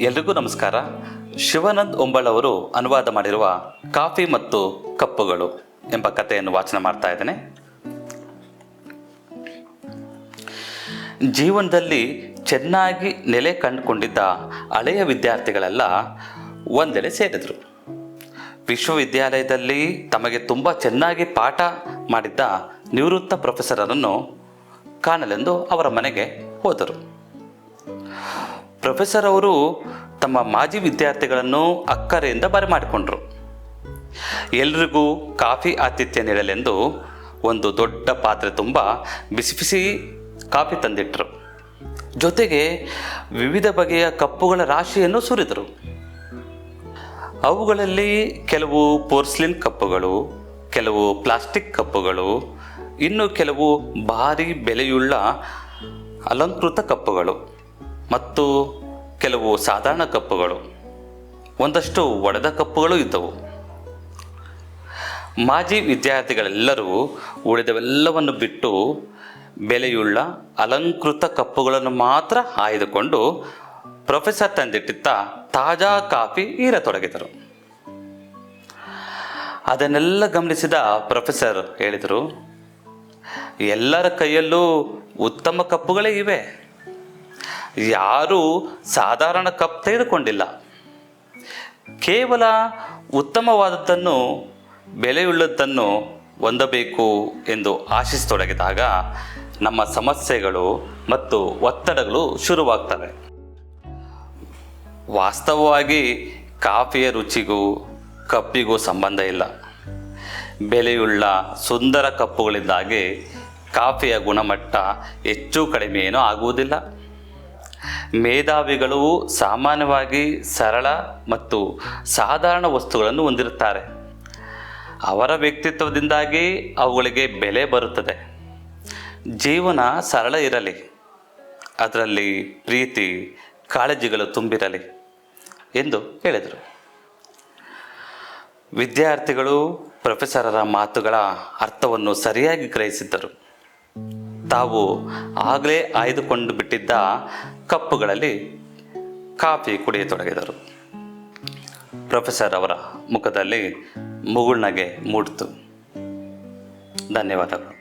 ಎಲ್ರಿಗೂ ನಮಸ್ಕಾರ. ಶಿವಾನಂದ್ ಒಂಬಳವರು ಅನುವಾದ ಮಾಡಿರುವ ಕಾಫಿ ಮತ್ತು ಕಪ್ಪುಗಳು ಎಂಬ ಕಥೆಯನ್ನು ವಾಚನ ಮಾಡ್ತಾ ಇದ್ದೇನೆ. ಜೀವನದಲ್ಲಿ ಚೆನ್ನಾಗಿ ನೆಲೆ ಕಂಡುಕೊಂಡಿದ್ದ ಹಳೆಯ ವಿದ್ಯಾರ್ಥಿಗಳೆಲ್ಲ ಒಂದೆಡೆ ಸೇರಿದರು. ವಿಶ್ವವಿದ್ಯಾಲಯದಲ್ಲಿ ತಮಗೆ ತುಂಬ ಚೆನ್ನಾಗಿ ಪಾಠ ಮಾಡಿದ್ದ ನಿವೃತ್ತ ಪ್ರೊಫೆಸರರನ್ನು ಕಾಣಲೆಂದು ಅವರ ಮನೆಗೆ ಹೋದರು. ಪ್ರೊಫೆಸರ್ ಅವರು ತಮ್ಮ ಮಾಜಿ ವಿದ್ಯಾರ್ಥಿಗಳನ್ನು ಅಕ್ಕರೆಯಿಂದ ಬರಮಾಡಿಕೊಂಡ್ರು. ಎಲ್ರಿಗೂ ಕಾಫಿ ಆತಿಥ್ಯ ನೀಡಲೆಂದು ಒಂದು ದೊಡ್ಡ ಪಾತ್ರೆ ತುಂಬ ಬಿಸಿ ಬಿಸಿ ಕಾಫಿ ತಂದಿಟ್ಟರು ಜೊತೆಗೆ ವಿವಿಧ ಬಗೆಯ ಕಪ್ಪುಗಳ ರಾಶಿಯನ್ನು ಸುರಿದರು. ಅವುಗಳಲ್ಲಿ ಕೆಲವು ಪೋರ್ಸ್ಲಿನ್ ಕಪ್ಪುಗಳು, ಕೆಲವು ಪ್ಲಾಸ್ಟಿಕ್ ಕಪ್ಪುಗಳು, ಇನ್ನು ಕೆಲವು ಭಾರಿ ಬೆಲೆಯುಳ್ಳ ಅಲಂಕೃತ ಕಪ್ಪುಗಳು. ಮತ್ತು ಕೆಲವು ಸಾಧಾರಣ ಕಪ್ಪುಗಳು, ಒಂದಷ್ಟು ಒಡೆದ ಕಪ್ಪುಗಳು ಇದ್ದವು. ಮಾಜಿ ವಿದ್ಯಾರ್ಥಿಗಳೆಲ್ಲರೂ ಉಳಿದವೆಲ್ಲವನ್ನು ಬಿಟ್ಟು ಬೆಲೆಯುಳ್ಳ ಅಲಂಕೃತ ಕಪ್ಪುಗಳನ್ನು ಮಾತ್ರ ಆಯ್ದುಕೊಂಡು ಪ್ರೊಫೆಸರ್ ತಂದಿಟ್ಟಿದ್ದ ತಾಜಾ ಕಾಫಿ ಈರತೊಡಗಿದರು ಅದನ್ನೆಲ್ಲ ಗಮನಿಸಿದ ಪ್ರೊಫೆಸರ್ ಹೇಳಿದರು, ಎಲ್ಲರ ಕೈಯಲ್ಲೂ ಉತ್ತಮ ಕಪ್ಪುಗಳೇ ಇವೆ. ಯಾರೂ ಸಾಧಾರಣ ಕಪ್ ತೆಗೆದುಕೊಂಡಿಲ್ಲ. ಕೇವಲ ಉತ್ತಮವಾದದ್ದನ್ನು, ಬೆಲೆಯುಳ್ಳದ್ದನ್ನು ಹೊಂದಬೇಕು ಎಂದು ಆಶಿಸತೊಡಗಿದಾಗ ನಮ್ಮ ಸಮಸ್ಯೆಗಳು ಮತ್ತು ಒತ್ತಡಗಳು ಶುರುವಾಗ್ತವೆ. ವಾಸ್ತವವಾಗಿ ಕಾಫಿಯ ರುಚಿಗೂ ಕಪ್ಪಿಗೂ ಸಂಬಂಧ ಇಲ್ಲ. ಬೆಲೆಯುಳ್ಳ ಸುಂದರ ಕಪ್ಪುಗಳಿಂದಾಗಿ ಕಾಫಿಯ ಗುಣಮಟ್ಟ ಹೆಚ್ಚು ಕಡಿಮೆ ಏನೂ ಆಗುವುದಿಲ್ಲ. ಮೇಧಾವಿಗಳು ಸಾಮಾನ್ಯವಾಗಿ ಸರಳ ಮತ್ತು ಸಾಧಾರಣ ವಸ್ತುಗಳನ್ನು ಹೊಂದಿರುತ್ತಾರೆ. ಅವರ ವ್ಯಕ್ತಿತ್ವದಿಂದಾಗಿ ಅವುಗಳಿಗೆ ಬೆಲೆ ಬರುತ್ತದೆ. ಜೀವನ ಸರಳ ಇರಲಿ. ಅದರಲ್ಲಿ ಪ್ರೀತಿ, ಕಾಳಜಿಗಳು ತುಂಬಿರಲಿ ಎಂದು ಹೇಳಿದರು. ವಿದ್ಯಾರ್ಥಿಗಳು ಪ್ರೊಫೆಸರರ ಮಾತುಗಳ ಅರ್ಥವನ್ನು ಸರಿಯಾಗಿ ಗ್ರಹಿಸಿದ್ದರು. ತಾವು ಆಗಲೇ ಆಯ್ದುಕೊಂಡು ಬಿಟ್ಟಿದ್ದ ಕಪ್ಪುಗಳಲ್ಲಿ ಕಾಫಿ ಕುಡಿಯತೊಡಗಿದರು. ಪ್ರೊಫೆಸರ್ ಅವರ ಮುಖದಲ್ಲಿ ಮುಗುಳ್ನಗೆ ಮೂಡಿತು. ಧನ್ಯವಾದಗಳು.